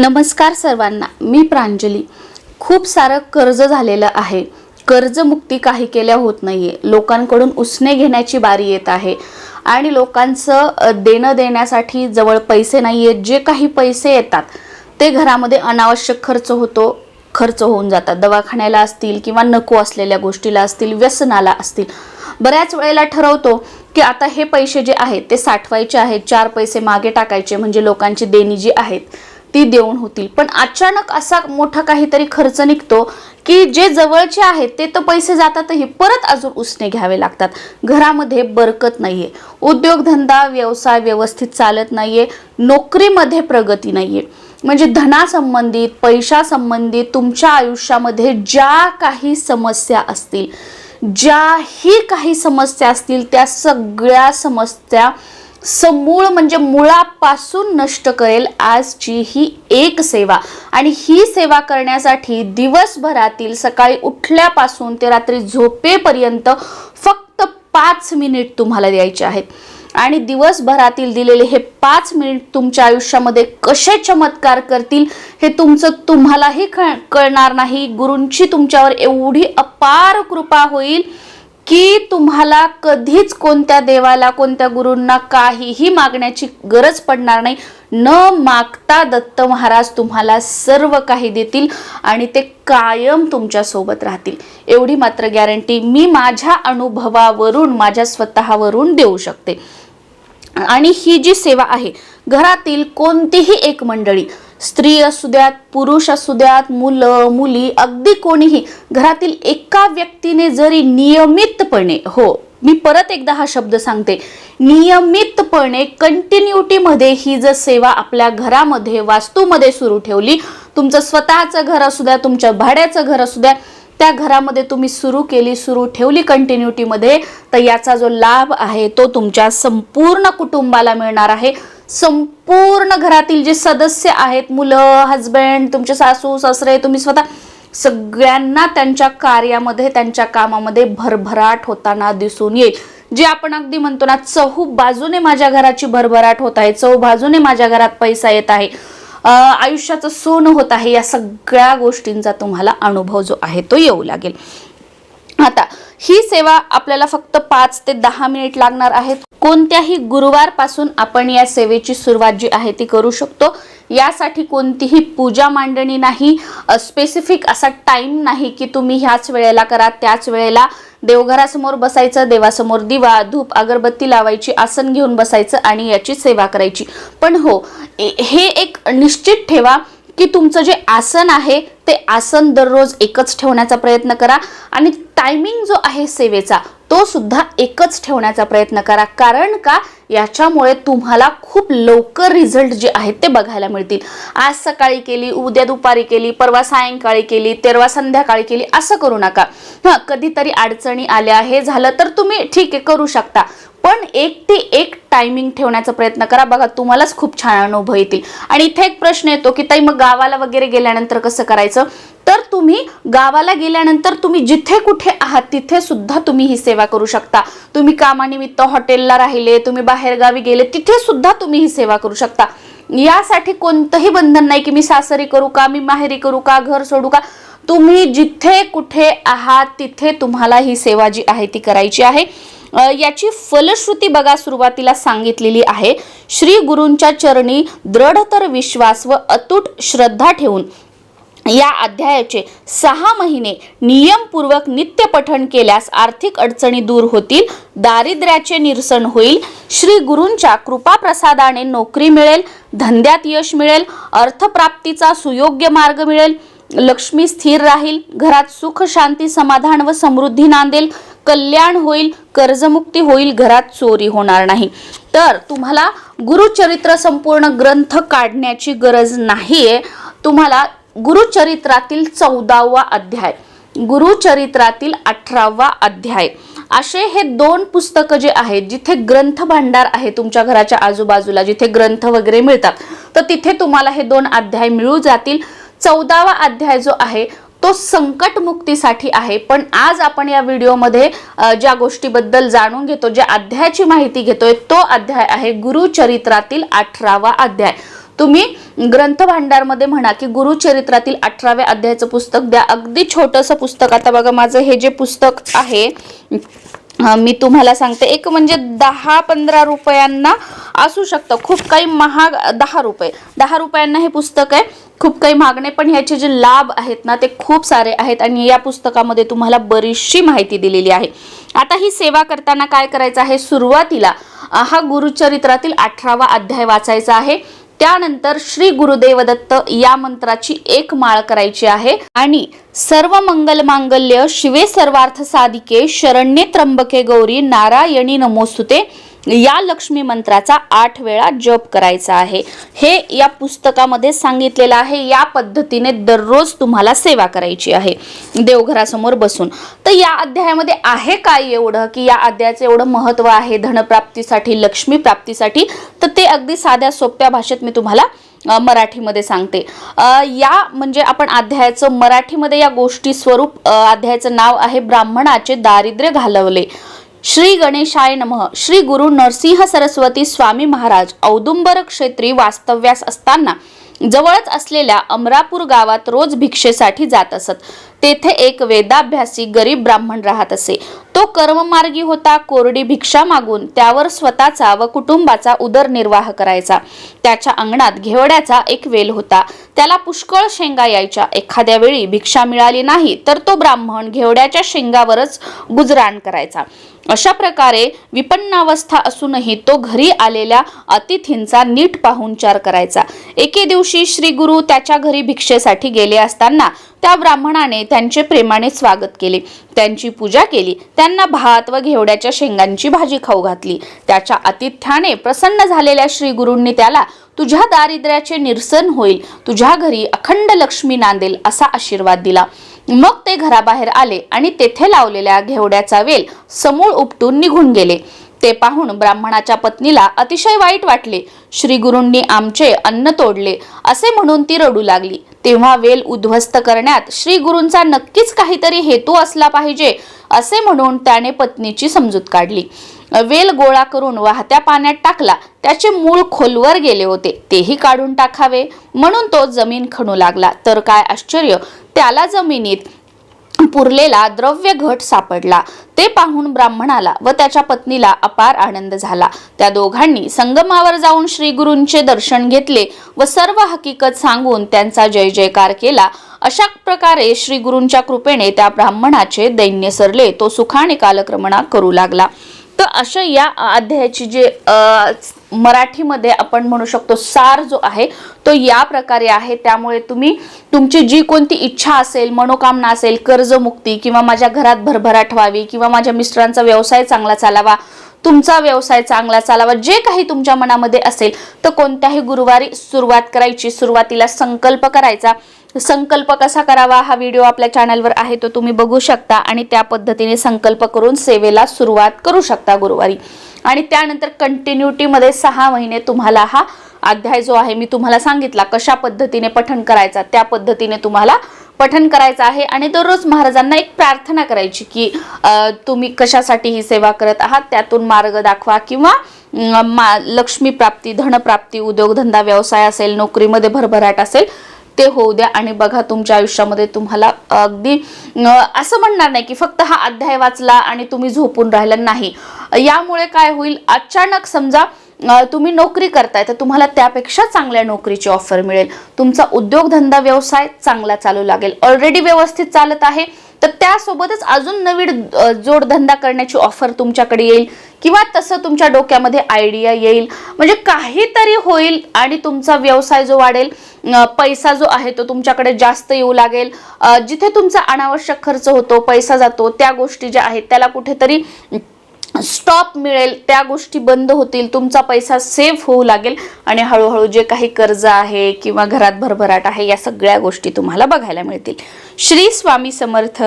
नमस्कार सर्वांना मी प्रांजली. खूप सारं कर्ज झालेलं आहे. कर्जमुक्ती काही केल्या होत नाही आहे लोकांकडून उसने घेण्याची बारी येत आहे. आणि लोकांचं देणं देण्यासाठी जवळ पैसे नाही आहेत जे काही पैसे येतात ते घरामध्ये अनावश्यक खर्च होतो खर्च होऊन जातात. दवाखान्याला असतील किंवा नको असलेल्या गोष्टीला असतील व्यसनाला असतील. बऱ्याच वेळेला ठरवतो की आता हे पैसे जे आहेत ते साठवायचे आहेत. चार पैसे मागे टाकायचे म्हणजे लोकांची देणी जी आहेत ती देऊन होतील. पण अचानक असा मोठा काहीतरी खर्च निघतो की जे जवळचे आहेत ते तर पैसे जातातही. परत अजून उसने घ्यावे लागतात. घरामध्ये बरकत नाहीये. उद्योगधंदा व्यवसाय व्यवस्थित चालत नाहीये. नोकरीमध्ये प्रगती नाहीये. म्हणजे धनासंबंधित पैशासंबंधित तुमच्या आयुष्यामध्ये ज्या काही समस्या असतील ज्याही काही समस्या असतील त्या सगळ्या समस्या समूळ म्हणजे मुळापासून नष्ट करेल आजची ही एक सेवा. आणि ही सेवा करण्यासाठी दिवसभरातील सकाळी उठल्यापासून ते रात्री झोपेपर्यंत फक्त पाच मिनिट तुम्हाला द्यायचे आहेत. आणि दिवसभरातील दिलेले हे पाच मिनिट तुमच्या आयुष्यामध्ये कसे चमत्कार करतील हे तुमचं तुम्हालाही कळणार नाही. गुरूंची तुमच्यावर एवढी अपार कृपा होईल की तुम्हाला कधीच कोणत्या देवाला कोणत्या गुरूंना काहीही मागण्याची गरज पडणार नाही. न मागता दत्त महाराज तुम्हाला सर्व काही देतील आणि ते कायम तुमच्यासोबत राहतील. एवढी मात्र गॅरंटी मी माझ्या अनुभवावरून माझ्या स्वतःवरून देऊ शकते. आणि ही जी सेवा आहे घरातील कोणतीही एक मंडळी स्त्री असू द्यात पुरुष असू द्यात मुलं मुली अगदी कोणीही घरातील एका व्यक्तीने जरी नियमितपणे हो मी परत एकदा हा शब्द सांगते नियमितपणे कंटिन्युटीमध्ये ही जर सेवा आपल्या घरामध्ये वास्तूमध्ये सुरू ठेवली तुमचं स्वतःचं घर असू द्या तुमच्या भाड्याचं घर असू द्या त्या घरामध्ये तुम्ही सुरू केली सुरू ठेवली कंटिन्युटीमध्ये तर याचा जो लाभ आहे तो तुमच्या संपूर्ण कुटुंबाला मिळणार आहे. संपूर्ण घरातील जे सदस्य आहेत मुलं हजबंड तुमचे सासू सासरे तुम्ही स्वतः सगळ्यांना त्यांच्या कार्यामध्ये त्यांच्या कामामध्ये भरभराट होताना दिसून येईल. जे आपण अगदी म्हणतो ना चहू बाजूने माझ्या घराची भरभराट होत आहे चहू बाजूने माझ्या घरात पैसा येत आहे आयुष्याचं सोनं होत आहे या सगळ्या गोष्टींचा तुम्हाला अनुभव जो आहे तो येऊ लागेल. आता ही सेवा आपल्याला फक्त पाच ते दहा मिनिट लागणार आहेत. कोणत्याही गुरुवारपासून आपण या सेवेची सुरुवात जी आहे ती करू शकतो. यासाठी कोणतीही पूजा मांडणी नाही स्पेसिफिक असा टाइम नाही की तुम्ही ह्याच वेळेला करा त्याच वेळेला देवघरासमोर बसायचं देवासमोर दिवा धूप अगरबत्ती लावायची आसन घेऊन बसायचं आणि याची सेवा करायची. पण हो हे एक निश्चित ठेवा की तुमचं जे आसन आहे ते आसन दररोज एकच ठेवण्याचा प्रयत्न करा आणि टायमिंग जो आहे सेवेचा तो सुद्धा एकच ठेवण्याचा प्रयत्न करा. कारण का? याच्यामुळे तुम्हाला खूप लवकर रिझल्ट जे आहेत ते बघायला मिळतील. आज सकाळी केली उद्या दुपारी केली परवा सायंकाळी केली तेरवा संध्याकाळी केली असं करू नका. हां कधीतरी अडचणी आल्या हे झालं तर तुम्ही ठीक आहे करू शकता. पण एक ते एक टायमिंग ठेवण्याचा प्रयत्न करा. बघा तुम्हालाच खूप छान अनुभव येतील. आणि इथे एक प्रश्न येतो की ताई मग गावाला वगैरे गेल्यानंतर कसं करायचं? तर तुम्ही गावाला गेल्यानंतर तुम्ही जिथे कुठे आहात तिथे सुद्धा तुम्ही ही सेवा करू शकता. तुम्ही कामानिमित्त हॉटेलला राहिले तुम्ही बाहेरगावी गेले तिथे सुद्धा तुम्ही ही सेवा करू शकता. यासाठी कोणतंही बंधन नाही की मी सासरी करू का मी माहेरी करू का घर सोडू का. तुम्ही जिथे कुठे आहात तिथे तुम्हाला ही सेवा जी आहे ती करायची आहे. याची फलश्रुती बघा सुरुवातीला सांगितलेली आहे. श्री गुरूंच्या चरणी दृढतर विश्वास व अतूट श्रद्धा ठेवून या अध्यायाचे सहा महिने नियमपूर्वक नित्य पठण केल्यास आर्थिक अडचणी दूर होतील दारिद्र्याचे निरसन होईल श्री गुरूंच्या कृपाप्रसादाने नोकरी मिळेल धंद्यात यश मिळेल अर्थप्राप्तीचा सुयोग्य मार्ग मिळेल लक्ष्मी स्थिर राहील घरात सुख शांती समाधान व समृद्धी नांदेल कल्याण होईल कर्जमुक्ती होईल घरात चोरी होणार नाही. तर तुम्हाला गुरुचरित्र संपूर्ण ग्रंथ काढण्याची गरज नाही आहे तुम्हाला गुरुचरित्रातील चौदावा अध्याय गुरुचरित्रातील अठरावा अध्याय असे हे दोन पुस्तकं जे आहेत जिथे ग्रंथ भांडार आहे तुमच्या घराच्या आजूबाजूला जिथे ग्रंथ वगैरे मिळतात तर तिथे तुम्हाला हे दोन अध्याय मिळू जातील. चौदावा अध्याय जो आहे तो संकट मुक्तीसाठी आहे. पण आज आपण या व्हिडिओमध्ये ज्या गोष्टीबद्दल जाणून घेतो ज्या अध्यायाची माहिती घेतोय तो अध्याय आहे गुरुचरित्रातील अठरावा अध्याय. तुम्ही ग्रंथ भांडारमध्ये म्हणा की गुरुचरित्रातील अठराव्या अध्यायाचं पुस्तक द्या. अगदी छोटंसं पुस्तक. आता बघा माझं हे जे पुस्तक आहे मी तुम्हाला सांगते. एक म्हणजे दहा पंधरा रुपयांना असू शकतं. खूप काही महाग दहा रुपये. दहा रुपयांना हे पुस्तक आहे. खूप काही मागणे पण ह्याचे जे लाभ आहेत ना ते खूप सारे आहेत आणि या पुस्तकामध्ये तुम्हाला बरीचशी माहिती दिलेली आहे. आता ही सेवा करताना काय करायचं आहे? सुरुवातीला हा गुरुचरित्रातील अठरावा अध्याय वाचायचा आहे. त्यानंतर श्री गुरुदेव दत्त या मंत्राची एक माळ करायची आहे. आणि सर्व मंगल मांगल्य शिवे सर्वार्थ साधिके शरण्ये त्र्यंबके गौरी नारायणी नमोस्तुते. या लक्ष्मी मंत्राचा आठ वेळा जप करायचा आहे. हे या पुस्तकामध्ये सांगितलेलं आहे. या पद्धतीने दररोज तुम्हाला सेवा करायची आहे. देवघरासमोर बसून. तर या अध्यायामध्ये आहे काय एवढं? की या अध्यायाचं एवढं महत्त्व आहे धनप्राप्तीसाठी लक्ष्मी प्राप्तीसाठी? तर ते अगदी साध्या सोप्या भाषेत मी तुम्हाला मराठीमध्ये सांगते. या म्हणजे आपण अध्यायाचं मराठीमध्ये या गोष्टी स्वरूप अध्यायाचं नाव आहे ब्राह्मणाचे दारिद्र्य घालवले. श्री गणेशाय नमः. श्री गुरु नरसिंह सरस्वती स्वामी महाराज औदुंबर क्षेत्री वास्तव्यास असताना जवळच असलेल्या अमरापूर गावात रोज भिक्षेसाठी जात असत. तेथे एक वेदाभ्यासी गरीब ब्राह्मण राहत असे. तो कर्ममार्गी होता कोरडी भिक्षा मागून त्यावर स्वतःचा व कुटुंबाचा उदरनिर्वाह करायचा. त्याच्या अंगणात घेवड्याचा एक वेल होता. त्याला पुष्कळ शेंगा यायच्या. एखाद्या वेळी भिक्षा मिळाली नाही तर तो ब्राह्मण घेवड्याच्या शेंगावरच गुजराण करायचा. अशा प्रकारे विपन्नावस्था असूनही तो घरी आलेल्या अतिथींचा नीट पाहुणचार करायचा. एके दिवशी श्री गुरु त्याच्या घरी भिक्षेसाठी गेले असताना त्या ब्राह्मणाने त्यांचे प्रेमाने स्वागत केले. त्यांची पूजा केली. त्यांना भात व घेवड्याच्या शेंगांची भाजी खाऊ घातली. त्याच्या आतिथ्याने प्रसन्न झालेल्या श्री गुरूंनी त्याला तुझ्या दारिद्र्याचे निरसन होईल. तुझ्या घरी अखंड लक्ष्मी नांदेल असा आशीर्वाद दिला. मग ते घराबाहेर आले आणि तेथे लावलेल्या घेवड्याचा वेल समूळ उपटून निघून गेले. ते पाहून ब्राह्मणाच्या पत्नीला अतिशय वाईट वाटले. श्री गुरूंनी आमचे अन्न तोडले. असे म्हणून ती रडू लागली. तेव्हा वेल उद्ध्वस्त करण्यात श्री गुरूंचा नक्कीच काहीतरी हेतू असला पाहिजे असे म्हणून त्याने पत्नीची समजूत काढली. वेल गोळा करून वाहत्या पाण्यात टाकला. त्याचे मूळ खोलवर गेले होते. तेही काढून टाकावे. म्हणून तो जमीन खणू लागला. तर काय आश्चर्य! त्याला जमिनीत पुरलेला द्रव्य घट सापडला. ते पाहून ब्राह्मणाला व त्याच्या पत्नीला अपार आनंद झाला. त्या दोघांनी संगमावर जाऊन श्री गुरूंचे दर्शन घेतले व सर्व हकीकत सांगून त्यांचा जय जयकार केला. अशा प्रकारे श्री गुरूंच्या कृपेने त्या ब्राह्मणाचे दैन्य सरले. तो सुखाने कालक्रमणा करू लागला. तर अशा या अध्यायाची जे मराठीमध्ये आपण म्हणू शकतो सार जो आहे तो या प्रकारे आहे. त्यामुळे तुम्ही तुमची जी कोणती इच्छा असेल मनोकामना असेल कर्जमुक्ती किंवा माझ्या घरात भरभराट व्हावी किंवा माझ्या मिस्टरांचा व्यवसाय चांगला चालावा तुमचा व्यवसाय चांगला चालावा जे काही तुमच्या मनामध्ये असेल तर कोणत्याही गुरुवारी सुरुवात करायची सुरुवातीला संकल्प करायचा. संकल्प कसा करावा हा व्हिडिओ आपल्या चॅनलवर आहे तो तुम्ही बघू शकता आणि त्या पद्धतीने संकल्प करून सेवेला सुरुवात करू शकता गुरुवारी. आणि त्यानंतर कंटिन्युटीमध्ये सहा महिने तुम्हाला हा अध्याय जो आहे मी तुम्हाला सांगितला कशा पद्धतीने पठण करायचा त्या पद्धतीने तुम्हाला पठण करायचं आहे. आणि दररोज महाराजांना एक प्रार्थना करायची की तुम्ही कशासाठी ही सेवा करत आहात त्यातून मार्ग दाखवा किंवा मा लक्ष्मी प्राप्ती धनप्राप्ती उद्योगधंदा व्यवसाय असेल नोकरीमध्ये भरभराट असेल ते होऊ द्या आणि बघा तुमच्या आयुष्यामध्ये तुम्हाला अगदी असं म्हणणार नाही की फक्त हा अध्याय वाचला आणि तुम्ही झोपून राहिला नाही. यामुळे काय होईल? अचानक समजा तुम्ही नोकरी करताय तर तुम्हाला त्यापेक्षा चांगल्या नोकरीची ऑफर मिळेल. तुमचा उद्योगधंदा व्यवसाय चांगला चालू लागेल. ऑलरेडी व्यवस्थित चालत आहे. त्यासोबतच अजून नवीन जोडधंदा करण्याची ऑफर तुमच्याकडे येईल किंवा तसं तुमच्या डोक्यामध्ये आयडिया येईल. म्हणजे काहीतरी होईल आणि तुमचा व्यवसाय जो वाढेल पैसा जो आहे तो तुमच्याकडे जास्त येऊ लागेल. जिथे तुमचा अनावश्यक खर्च होतो पैसा जातो त्या गोष्टी ज्या आहेत त्याला कुठेतरी स्टॉप मिळेल त्या गोष्टी बंद होतील तुमचा पैसा सेफ होऊ लागेल आणि हळूहळू जे काही कर्ज आहे किंवा घरात भरभराट आहे या सगळ्या गोष्टी तुम्हाला बघायला मिळतील. श्री स्वामी समर्थ.